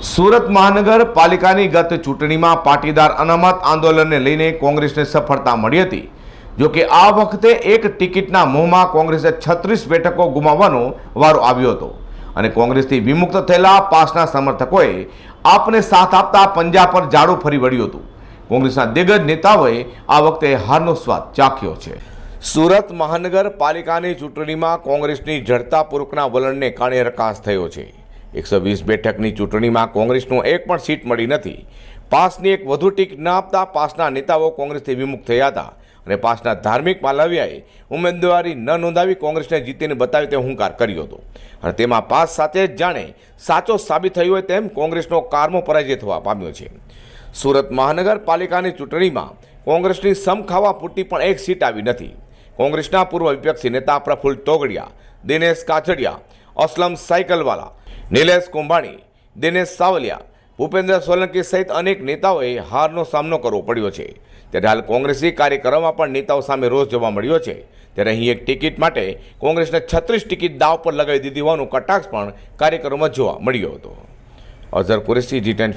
સુરત મહાનગરપાલિકાની ગત ચૂંટણીમાં પાટીદાર અનામત આંદોલનને લઈને કોંગ્રેસને સફળતા મળી હતી. જો કે આ વખતે એક ટિકિટના મોહમાં કોંગ્રેસે છત્રીસ બેઠકો ગુમાવવાનો વારો આવ્યો હતો અને કોંગ્રેસથી વિમુક્ત થયેલા પાસના સમર્થકોએ આપને સાથ આપતા પંજા પર જાડું ફરી વળ્યું હતું. કોંગ્રેસના દિગ્ગજ નેતાઓએ આ વખતે હારનો સ્વાદ ચાખ્યો છે. સુરત મહાનગરપાલિકાની ચૂંટણીમાં કોંગ્રેસની જડતાપૂર્વકના વલણને કારણે રકાસ થયો છે. એકસો વીસ બેઠકની ચૂંટણીમાં કોંગ્રેસનું એક પણ સીટ મળી નથી. પાસની એક વધુ ટિકિટ ન આપતા પાસના નેતાઓ કોંગ્રેસથી વિમુખ થયા હતા. અને પાસના ધાર્મિક માલવિયાએ ઉમેદવારી ન નોંધાવી કોંગ્રેસને જીતીને બતાવી તે હુંકાર કર્યો હતો. અને તેમાં પાસ સાથે જ જાણે સાચો સાબિત થયો હોય તેમ કોંગ્રેસનો કારમો પરાજય થવા પામ્યો છે. સુરત મહાનગરપાલિકાની ચૂંટણીમાં કોંગ્રેસની સમખાવા પૂરતી પણ એક સીટ આવી નથી. કોંગ્રેસના પૂર્વ વિપક્ષી નેતા પ્રફુલ્લ તોગડિયા, દિનેશ કાછડિયા અસલમ સાયકલવાલા નિલેશ કુંભાણી, દિનેશ સાવલિયા, ભૂપેન્દ્ર સોલંકી સહિત અનેક નેતાઓએ હારનો સામનો કરવો પડ્યો છે. ત્યારે હાલ કોંગ્રેસી કાર્યક્રમમાં પણ નેતાઓ સામે રોષ જોવા મળ્યો છે. ત્યારે અહીં એક ટિકિટ માટે કોંગ્રેસને છત્રીસ ટિકિટ દાવ પર લગાવી દીધી હોવાનું કટાક્ષ પણ કાર્યક્રમમાં જોવા મળ્યો હતો. અઝર કુરેશી, જી ટેન